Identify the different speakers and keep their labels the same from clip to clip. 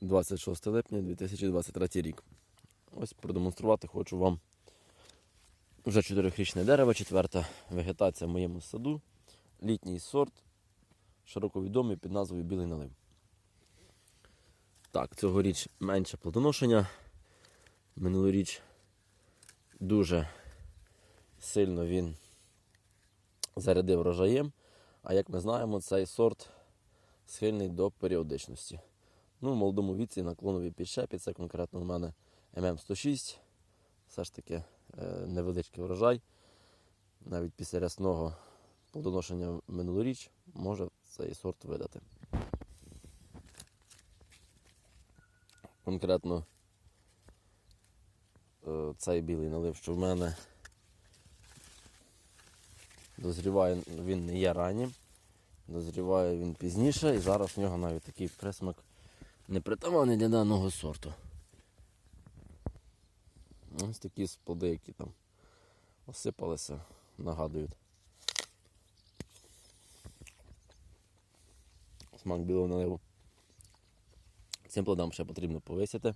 Speaker 1: 26 липня 2023 рік. Ось продемонструвати хочу вам вже 4-річне дерево, четверта вегетація в моєму саду. Літній сорт, широко відомий під назвою Білий налив. Так, цьогоріч менше плодоношення. Минулоріч дуже сильно він зарядив врожаєм. А як ми знаємо, цей сорт схильний до періодичності. Ну, в молодому віці на клоновій підщепі, це конкретно у мене ММ106. Все ж таки е, невеличкий врожай. Навіть після рясного плодоношення минулоріч може цей сорт видати. Конкретно е, цей білий налив, що в мене дозріває, він не є раннім. Дозріває він пізніше і зараз в нього навіть такий присмак непритаманний для даного сорту. Ось такі сплоди, які там осипалися, нагадують. Смак білого наливу. Цим плодам ще потрібно повисити,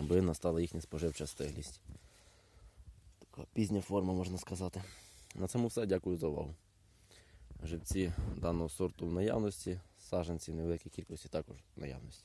Speaker 1: аби настала їхня споживча стиглість. Така пізня форма, можна сказати. На цьому все. Дякую за увагу. Живці даного сорту в наявності, саджанці невеликій кількості також наявності.